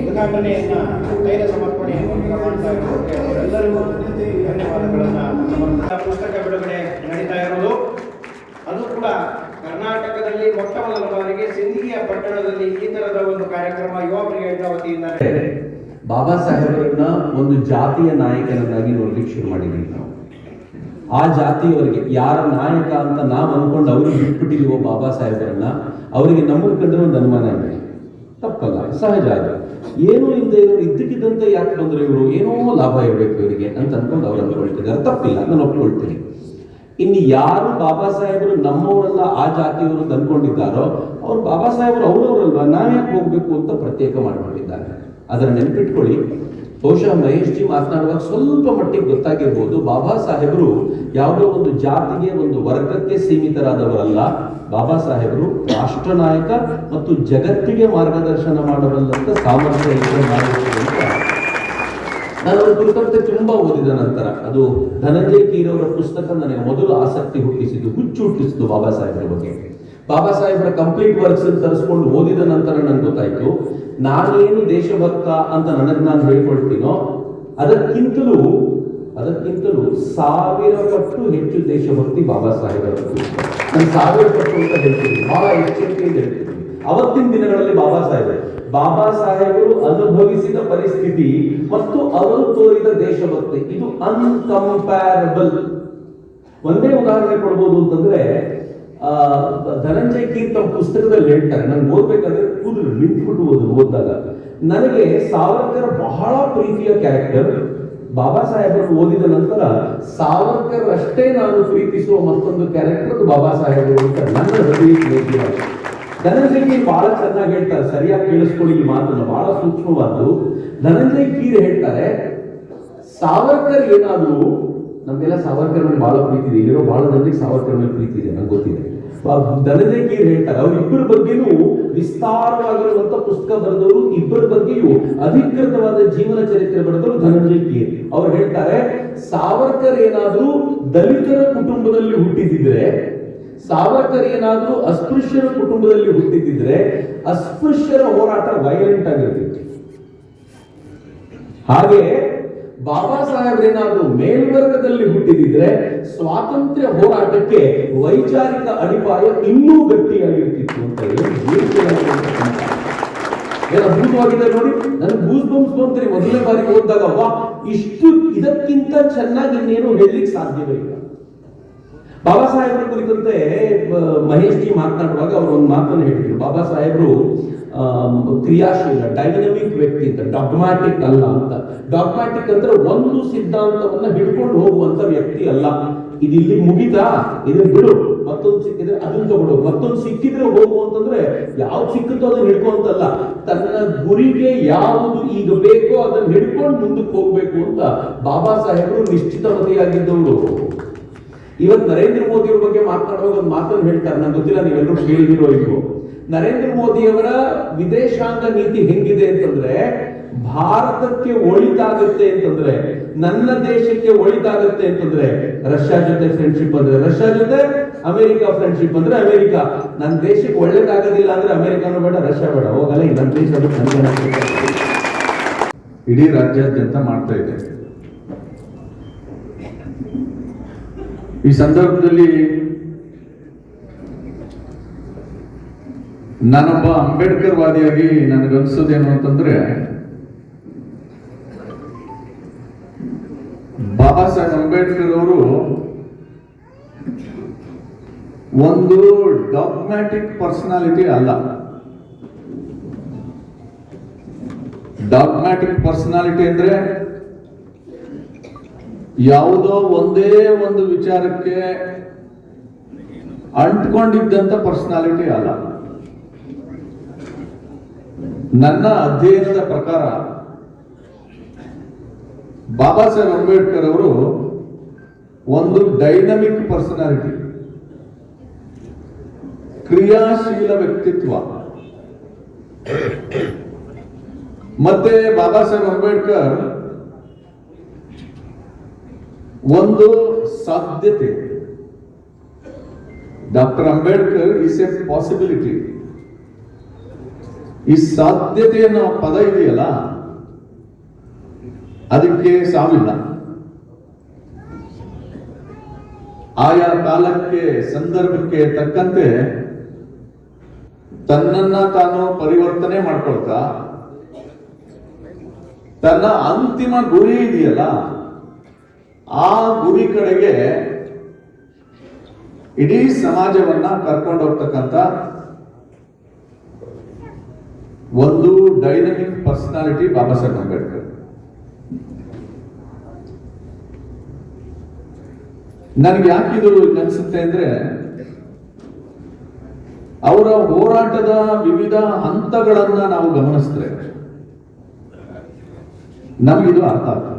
ಉದ್ಘಾಟನೆಯನ್ನ ತೈಲ ಸಮರ್ಪಣೆಯನ್ನು ಮಾಡ್ತಾ ಇರೋದಕ್ಕೆ ಧನ್ಯವಾದಗಳನ್ನ ಪುಸ್ತಕ ಬಿಡುಗಡೆ ನಡೀತಾ ಇರೋದು ಅದು ಕೂಡ ಕರ್ನಾಟಕದಲ್ಲಿ ಮೊಟ್ಟ ಮೊದಲ ಬಾರಿಗೆ ಸಿಂಧಿಯ ಪಟ್ಟಣದಲ್ಲಿ ಈ ತರದ ಒಂದು ಕಾರ್ಯಕ್ರಮ ಯುವ ಬ್ರಿಗೇಡ್ನ ವತಿಯಿಂದ ಬಾಬಾ ಸಾಹೇಬರನ್ನ ಒಂದು ಜಾತಿಯ ನಾಯಕನನ್ನಾಗಿ ನೋಡ್ಲಿಕ್ಕೆ ಶುರು ಮಾಡಿದೀವಿ ನಾವು. ಆ ಜಾತಿಯವರಿಗೆ ಯಾರ ನಾಯಕ ಅಂತ ನಾವು ಅನ್ಕೊಂಡು ಅವ್ರಿಗೆ ಬಿಟ್ಬಿಟ್ಟಿದೀವೋ ಬಾಬಾ ಸಾಹೇಬರನ್ನ, ಅವರಿಗೆ ನಮ್ಮನ್ನು ಕಂಡ್ರೆ ಒಂದು ಅನುಮಾನ ಇದೆ. ತಪ್ಪಲ್ಲ. ಸಹಜ ಅದು. ಏನು ಇಲ್ಲದೆ ಇವರು ಇದ್ದಕ್ಕಿದ್ದಂತೆ ಯಾಕೆ ಬಂದ್ರೆ ಇವರು? ಏನೋ ಲಾಭ ಇರಬೇಕು ಇವರಿಗೆ ಅಂತ ಅನ್ಕೊಂಡು ಅವ್ರು ಅಂದ್ಕೊಳ್ತಿದ್ದಾರೆ. ತಪ್ಪಿಲ್ಲ ನಾನು ಒಪ್ಕೊಳ್ತೀನಿ. ಇನ್ನು ಯಾರು ಬಾಬಾ ಸಾಹೇಬರು ನಮ್ಮವರಲ್ಲ, ಆ ಜಾತಿಯವರು ಅಂತ ಅನ್ಕೊಂಡಿದ್ದಾರೋ, ಅವ್ರು ಬಾಬಾ ಸಾಹೇಬರು ಅವರವರಲ್ವಾ? ಯಾಕೆ ಹೋಗ್ಬೇಕು ಅಂತ ಪ್ರತ್ಯೇಕ ಮಾಡಿಕೊಂಡಿದ್ದಾರೆ. ಅದರ ನೆನಪಿಟ್ಕೊಳ್ಳಿ. ಬಹುಶಃ ಮಹೇಶ್ ಜಿ ಮಾತನಾಡುವಾಗ ಸ್ವಲ್ಪ ಮಟ್ಟಿಗೆ ಗೊತ್ತಾಗಿರ್ಬೋದು. ಬಾಬಾ ಸಾಹೇಬರು ಯಾವುದೋ ಒಂದು ಜಾತಿಗೆ, ಒಂದು ವರ್ಗಕ್ಕೆ ಸೀಮಿತರಾದವರಲ್ಲ. ಬಾಬಾ ಸಾಹೇಬರು ರಾಷ್ಟ್ರ ನಾಯಕ ಮತ್ತು ಜಗತ್ತಿಗೆ ಮಾರ್ಗದರ್ಶನ ಮಾಡಬಲ್ಲಂತ ಸಾಮರ್ಥ್ಯ ನಾನು ಕುರಿತಂತೆ ತುಂಬಾ ಓದಿದ ನಂತರ ಅದು ಧನಂಜಯ ಕೀರ್ ಅವರ ಪುಸ್ತಕ ನನಗೆ ಮೊದಲು ಆಸಕ್ತಿ ಹುಟ್ಟಿಸಿದ್ದು ಹುಚ್ಚು ಹುಟ್ಟಿಸಿದ್ದು ಬಾಬಾ ಸಾಹೇಬರ ಬಗ್ಗೆ. ಬಾಬಾ ಸಾಹೇಬರ ಕಂಪ್ಲೀಟ್ ವರ್ಕ್ಸ್ ತರಿಸ್ಕೊಂಡು ಓದಿದ ನಂತರ ನನ್ಗೆ ಗೊತ್ತಾಯ್ತು ನಾನೇನು ದೇಶಭಕ್ತ ಅಂತ ನನಗೆ ನಾನು ಹೇಳ್ಕೊಳ್ತೀನೋ ಅದಕ್ಕಿಂತಲೂ ಅದಕ್ಕಿಂತಲೂ ಸಾವಿರ ಪಟ್ಟು ಹೆಚ್ಚು ದೇಶಭಕ್ತಿ ಬಾಬಾ ಸಾಹೇಬರ ನಾನು ಸಾವಿರ ಪಟ್ಟು ಅಂತ ಹೇಳ್ತೀನಿ, ಬಹಳ ಎಚ್ಚರಿಕೆಯಿಂದ ಹೇಳ್ತೀನಿ. ಅವತ್ತಿನ ದಿನಗಳಲ್ಲಿ ಬಾಬಾ ಸಾಹೇಬರು ಬಾಬಾ ಸಾಹೇಬರು ಅನುಭವಿಸಿದ ಪರಿಸ್ಥಿತಿ ಮತ್ತು ಅವರು ತೋರಿದ ದೇಶಭಕ್ತಿ ಇದು ಅನ್ಕಂಪ್ಯಾರಬಲ್ ಒಂದೇ ಉದಾಹರಣೆ ಕೊಡ್ಬೋದು ಅಂತಂದ್ರೆ ಧನಂಜಯ ಕೀರ್ತ ಪುಸ್ತಕದಲ್ಲಿ ಹೇಳ್ತಾರೆ, ನಂಗೆ ಓದ್ಬೇಕಂದ್ರೆ ಕೂದಲು ನಿಂತ್ಬಿಟ್ಟು ಓದು, ಓದಿದಾಗ. ನನಗೆ ಸಾವರ್ಕರ್ ಬಹಳ ಪ್ರೀತಿಯ ಕ್ಯಾರೆಕ್ಟರ್ ಬಾಬಾ ಸಾಹೇಬರು ಓದಿದ ನಂತರ ಸಾವರ್ಕರ್ ಅಷ್ಟೇ ನಾನು ಪ್ರೀತಿಸುವ ಮತ್ತೊಂದು ಕ್ಯಾರೆಕ್ಟರ್ ಬಾಬಾ ಸಾಹೇಬರು ಅಂತ ನನ್ನ ಹೃದಯ. ಧನಂಜಯ ಕೀರ್ ಬಹಳ ಚೆನ್ನಾಗಿ ಹೇಳ್ತಾರೆ, ಸರಿಯಾಗಿ ಕೇಳಿಸ್ಕೊಳ್ಳಿ ಈ ಮಾತನ್ನ, ಬಹಳ ಸೂಕ್ಷ್ಮವಾದ್ದು. ಧನಂಜಯ ಕೀರ್ ಹೇಳ್ತಾರೆ, ಸಾವರ್ಕರ್ ಏನಾದ್ರು ನಮ್ಗೆಲ್ಲ ಸಾವರ್ಕರ್ ಮೇಲೆ ಬಹಳ ಪ್ರೀತಿ ಇದೆ. ಇಲ್ಲಿರೋ ಬಹಳ ಜನರಿಗೆ ಸಾವರ್ಕರ್ ಮೇಲೆ ಪ್ರೀತಿ ಇದೆ, ನಂಗೆ ಗೊತ್ತಿದೆ. ಬ- ಧನಂಜಯ ಕೀರ್ ಹೇಳ್ತಾರೆ ಅವರಿಬ್ಬರ ಬಗ್ಗೆನೂ ವಿಸ್ತಾರವಾಗಿರುವಂತ ಪುಸ್ತಕ ಬರೆದವರು ಇಬ್ಬರ ಬಗ್ಗೆಯೂ ಅಧಿಕೃತವಾದ ಜೀವನ ಚರಿತ್ರೆ ಬರೆದವರು ಧನಂಜಯ ಕೀರ್ ಅವ್ರು ಹೇಳ್ತಾರೆ, ಸಾವರ್ಕರ್ ಏನಾದ್ರೂ ದಲಿತರ ಕುಟುಂಬದಲ್ಲಿ ಹುಟ್ಟಿದಿದ್ರೆ ಸಾವರ್ಕರ್ ಏನಾದ್ರೂ ಅಸ್ಪೃಶ್ಯರ ಕುಟುಂಬದಲ್ಲಿ ಹುಟ್ಟಿದ್ದಿದ್ರೆ, ಅಸ್ಪೃಶ್ಯರ ಹೋರಾಟ ವೈಲೆಂಟ್ ಆಗಿರ್ತಿತ್ತು ಹಾಗೆ ಬಾಬಾ ಸಾಹೇಬ್ರೇನಾದ್ರೂ ಮೇಲ್ವರ್ಗದಲ್ಲಿ ಹುಟ್ಟಿದಿದ್ರೆ ಸ್ವಾತಂತ್ರ್ಯ ಹೋರಾಟಕ್ಕೆ ವೈಚಾರಿಕ ಅಡಿಪಾಯ ಇನ್ನೂ ಗಟ್ಟಿಯಾಗಿರ್ತಿತ್ತು ಅಂತ ಹೇಳಿ ನೋಡಿ. ನನ್ ಗೂಸ್ ಬಂಪ್ಸ್ ಬಂತ್ರಿ ಮೊದಲನೇ ಬಾರಿ ಓದಿದಾಗ ಇಷ್ಟು ಇದಕ್ಕಿಂತ ಚೆನ್ನಾಗಿ ಇನ್ನೇನು ಹೇಳಲಿಕ್ಕೆ ಸಾಧ್ಯವೇ ಇಲ್ಲ. ಬಾಬಾ ಸಾಹೇಬ್ರ ಕುರಿತಂತೆ ಮಹೇಶ್ ಜಿ ಮಾತನಾಡುವಾಗ ಅವರು ಒಂದು ಮಾತನ್ನು ಹೇಳಿದ್ರು. ಬಾಬಾ ಸಾಹೇಬರು ಕ್ರಿಯಾಶೀಲ ಡೈನಮಿಕ್ ವ್ಯಕ್ತಿ ಅಂತ ಡಾಗ್ಮ್ಯಾಟಿಕ್ ಅಲ್ಲ ಅಂತ. ಡಾಗ್ಮ್ಯಾಟಿಕ್ ಅಂದ್ರೆ ಒಂದು ಸಿದ್ಧಾಂತವನ್ನ ಹಿಡ್ಕೊಂಡು ಹೋಗುವಂತ ವ್ಯಕ್ತಿ ಅಲ್ಲ. ಇದು ಇಲ್ಲಿ ಮುಗಿತಾ? ಇದನ್ನ ಬಿಡು. ಮತ್ತೊಂದು ಸಿಕ್ಕಿದ್ರೆ ಅದನ್ನ ತಗೊಂಡು ಮತ್ತೊಂದು ಸಿಕ್ಕಿದ್ರೆ ಹೋಗು ಅಂತಂದ್ರೆ ಯಾವ್ದು ಸಿಕ್ಕುತ್ತೋ ಅದನ್ನ ಹಿಡ್ಕೊಂತಲ್ಲ ತನ್ನ ಗುರಿಗೆ ಯಾವುದು ಈಗ ಬೇಕೋ ಅದನ್ನ ಹಿಡ್ಕೊಂಡು ಮುಂದಕ್ಕೆ ಹೋಗ್ಬೇಕು ಅಂತ ಬಾಬಾ ಸಾಹೇಬರು ನಿಶ್ಚಿತಮತಿಯಾಗಿದ್ದವರು ಇವತ್ತು ನರೇಂದ್ರ ಮೋದಿ ಅವ್ರ ಬಗ್ಗೆ ಮಾತನಾಡುವಾಗ ಒಂದು ಮಾತನ್ನು ಹೇಳ್ತಾರೆ. ನಂಗೆ ಗೊತ್ತಿಲ್ಲ ನೀವೆಲ್ಲರೂ ಕೇಳಿದಿರೋ ಇಲ್ವೋ? ನರೇಂದ್ರ ಮೋದಿ ಅವರ ವಿದೇಶಾಂಗ ನೀತಿ ಹೆಂಗಿದೆ ಅಂತಂದ್ರೆ, ಭಾರತಕ್ಕೆ ಒಳಿತಾಗುತ್ತೆ ಅಂತಂದ್ರೆ, ನನ್ನ ದೇಶಕ್ಕೆ ಒಳಿತಾಗುತ್ತೆ ಅಂತಂದ್ರೆ, ರಷ್ಯಾ ಜೊತೆ ಫ್ರೆಂಡ್ಶಿಪ್ ಅಂದ್ರೆ ರಷ್ಯಾ ಜೊತೆ, ಅಮೆರಿಕ ಫ್ರೆಂಡ್ಶಿಪ್ ಅಂದ್ರೆ ಅಮೆರಿಕ. ನನ್ನ ದೇಶಕ್ಕೆ ಒಳ್ಳೇದಾಗೋದಿಲ್ಲ ಅಂದ್ರೆ ಅಮೆರಿಕನೂ ಬೇಡ, ರಷ್ಯಾ ಬೇಡ. ಹೋಗಲ್ಲ, ಈ ನನ್ನ ದೇಶ ಇಡೀ ರಾಜ್ಯಾದ್ಯಂತ ಮಾಡ್ತಾ ಇದೆ ಈ ಸಂದರ್ಭದಲ್ಲಿ ನಾನೊಬ್ಬ ಅಂಬೇಡ್ಕರ್ ವಾದಿಯಾಗಿ ನನಗನ್ಸೋದೇನು ಅಂತಂದ್ರೆ ಬಾಬಾ ಸಾಹೇಬ್ ಅಂಬೇಡ್ಕರ್ ಅವರು ಒಂದು ಡಾಗ್ಮ್ಯಾಟಿಕ್ ಪರ್ಸನಾಲಿಟಿ ಅಲ್ಲ. ಡಾಗ್ಮ್ಯಾಟಿಕ್ ಪರ್ಸನಾಲಿಟಿ ಅಂದ್ರೆ ಯಾವುದೋ ಒಂದೇ ಒಂದು ವಿಚಾರಕ್ಕೆ ಅಂಟ್ಕೊಂಡಿದ್ದಂತ ಪರ್ಸನಾಲಿಟಿ ಅಲ್ಲ. ನನ್ನ ಅಧ್ಯಯನದ ಪ್ರಕಾರ ಬಾಬಾ ಸಾಹೇಬ್ ಅಂಬೇಡ್ಕರ್ ಅವರು ಒಂದು ಡೈನಮಿಕ್ ಪರ್ಸನಾಲಿಟಿ ಕ್ರಿಯಾಶೀಲ ವ್ಯಕ್ತಿತ್ವ. ಮತ್ತೆ ಬಾಬಾ ಸಾಹೇಬ್ ಅಂಬೇಡ್ಕರ್ ಒಂದು ಸಾಧ್ಯತೆ. Doctor Ambedkar is a possibility ಈ ಸಾಧ್ಯತೆ ಅನ್ನೋ ಪದ ಇದೆಯಲ್ಲ, ಅದಕ್ಕೆ ಸಾವಿಲ್ಲ. ಆಯಾ ಕಾಲಕ್ಕೆ ಸಂದರ್ಭಕ್ಕೆ ತಕ್ಕಂತೆ ತನ್ನನ್ನ ತಾನು ಪರಿವರ್ತನೆ ಮಾಡ್ಕೊಳ್ತಾ, ತನ್ನ ಅಂತಿಮ ಗುರಿ ಇದೆಯಲ್ಲ ಆ ಗುರಿ ಕಡೆಗೆ ಇಡೀ ಸಮಾಜವನ್ನ ಕರ್ಕೊಂಡು ಹೋಗ್ತಕ್ಕಂಥ ಒಂದು ಡೈನಮಿಕ್ ಪರ್ಸನಾಲಿಟಿ ಬಾಬಾ ಸಾಹೇಬ್ ಅಂಬೇಡ್ಕರ್. ನನಗೆ ಯಾಕಿದು ಅನ್ಸುತ್ತೆ ಅಂದ್ರೆ, ಅವರ ಹೋರಾಟದ ವಿವಿಧ ಹಂತಗಳನ್ನ ನಾವು ಗಮನಿಸಿದ್ರೆ ನಮಗಿದು ಅರ್ಥ ಆಗ್ತದೆ.